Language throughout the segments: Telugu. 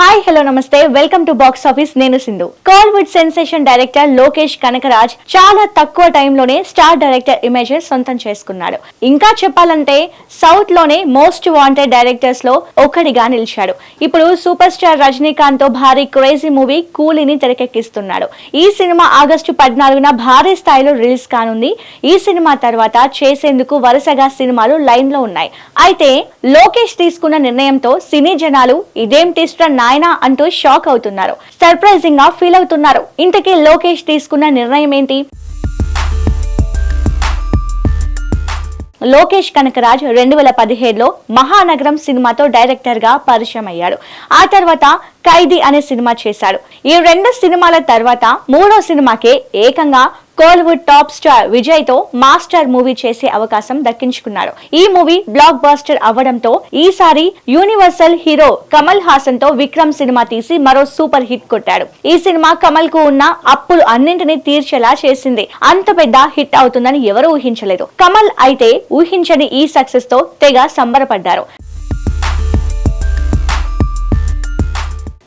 హాయ్ హలో నమస్తే. వెల్కమ్ టు బాక్స్ ఆఫీస్ నేను సింధు. కాలీవుడ్ సెన్సేషన్ డైరెక్టర్ లోకేష్ కనకరాజ్ చాలా తక్కువ టైంలోనే స్టార్ డైరెక్టర్ ఇమేజెస్ సొంతం చేసుకున్నాడు. ఇంకా చెప్పాలంటే సౌత్లోనే మోస్ట్ వాంటెడ్ డైరెక్టర్స్లో ఒకటిగా నిలిచాడు. ఇప్పుడు సూపర్ స్టార్ రజనీకాంత్తో భారీ క్రేజీ మూవీ కూలీని తెరకెక్కిస్తున్నాడు. ఈ సినిమా ఆగస్టు పద్నాలుగున భారీ స్థాయిలో రిలీజ్ కానుంది. ఈ సినిమా తర్వాత చేసేందుకు వరుసగా సినిమాలు లైన్లో ఉన్నాయి. అయితే లోకేష్ తీసుకున్న నిర్ణయంతో సినీ జనాలు ఇదేం తీసుకున్న నాయనా అంటూ షాక్ అవుతున్నారు. సర్ప్రైజింగ్గా ఫీల్ అవుతున్నారు. ఇంతకీ లోకేష్ తీసుకున్న నిర్ణయం ఏంటి లోకేష్ కనకరాజ్ రెండు వేల పదిహేడులో మహానగరం సినిమాతో డైరెక్టర్గా పరిచయం అయ్యాడు ఆ తర్వాత ఖైదీ అనే సినిమా చేశాడు. ఈ రెండు సినిమాల తర్వాత మూడో సినిమాకే ఏకంగా కోల్వుడ్ టాప్ స్టార్ విజయ్తో మాస్టర్ మూవీ చేసే అవకాశం దక్కించుకున్నాడు ఈ మూవీ బ్లాక్ బాస్టర్ అవ్వడంతో ఈసారి యూనివర్సల్ హీరో కమల్ హాసన్తో విక్రమ్ సినిమా తీసి మరో సూపర్ హిట్ కొట్టాడు. ఈ సినిమా కమల్కు ఉన్న అప్పులు అన్నింటినీ తీర్చేలా చేసింది. అంత పెద్ద హిట్ అవుతుందని ఎవరూ ఊహించలేదు. కమల్ అయితే ఊహించని ఈ సక్సెస్తో తెగ సంబరపడ్డారు.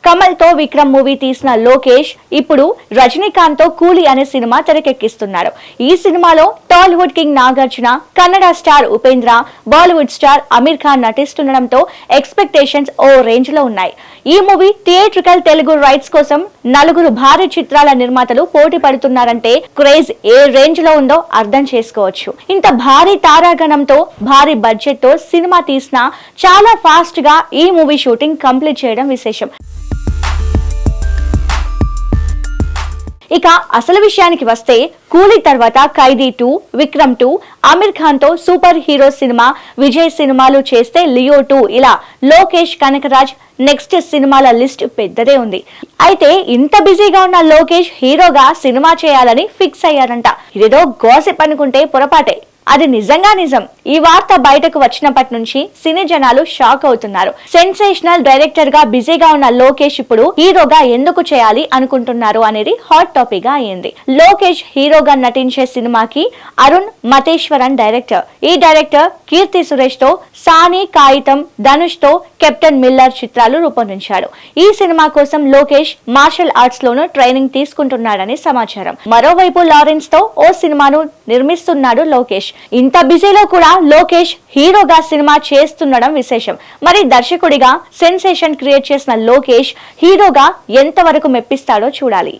కమల్తో విక్రమ్ మూవీ తీసిన లోకేష్ ఇప్పుడు రజనీకాంత్తో కూలి అనే సినిమా తెరకెక్కిస్తున్నారు. ఈ సినిమాలో Tollywood king Nagarjuna Kannada star Upendra Bollywood star Aamir Khan నటిస్తుండడంతో expectations ఓ రేంజ్లో ఉన్నాయి. ఈ మూవీ థియేట్రికల్ తెలుగు రైట్స్ కోసం నలుగురు భారీ చిత్రాల నిర్మాతలు పోటీ పడుతున్నారంటే క్రేజ్ ఏ రేంజ్లో ఉందో అర్థం చేసుకోవచ్చు. ఇంత భారీ తారాగణంతో భారీ బడ్జెట్తో సినిమా తీసిన చాలా ఫాస్ట్గా ఈ మూవీ షూటింగ్ కంప్లీట్ చేయడం విశేషం. ఇక అసలు విషయానికి వస్తే కూలీ తర్వాత ఖైదీ టూ విక్రమ్ టూ అమీర్ ఖాన్తో సూపర్ హీరో సినిమా విజయ్ సినిమాలు చేస్తే లియో టూ. ఇలా లోకేష్ కనకరాజ్ నెక్స్ట్ సినిమాల లిస్ట్ పెద్దదే ఉంది. అయితే ఇంత బిజీగా ఉన్న లోకేష్ హీరోగా సినిమా చేయాలని ఫిక్స్ అయ్యారంట. ఇదేదో గోసిప్ అనుకుంటే పొరపాటే. అది నిజంగా నిజం. ఈ వార్త బయటకు వచ్చినప్పటి నుంచి సినీ జనాలు షాక్ అవుతున్నారు. సెన్సేషనల్ డైరెక్టర్గా బిజీగా ఉన్న లోకేష్ ఇప్పుడు హీరోగా ఎందుకు చేయాలి అనుకుంటున్నారు అనేది హాట్ టాపిక్గా అయింది. లోకేష్ హీరోగా నటించే సినిమాకి అరుణ్ మతేశ్వరన్ డైరెక్టర్. ఈ డైరెక్టర్ కీర్తి సురేష్తో సాని కాగితం ధనుష్తో కెప్టెన్ మిల్లర్ చిత్రాలు రూపొందించాడు ఈ సినిమా కోసం లోకేష్ మార్షల్ ఆర్ట్స్ లోను ట్రైనింగ్ తీసుకుంటున్నాడని సమాచారం. మరోవైపు లారెన్స్తో ఓ సినిమాను నిర్మిస్తున్నాడు లోకేష్. ఇంత బిజీలో కూడా లోకేష్ హీరోగా సినిమా చేస్తుండడం విశేషం. మరి దర్శకుడిగా సెన్సేషన్ క్రియేట్ చేసిన లోకేష్ హీరోగా ఎంతవరకు మెప్పిస్తాడో చూడాలి.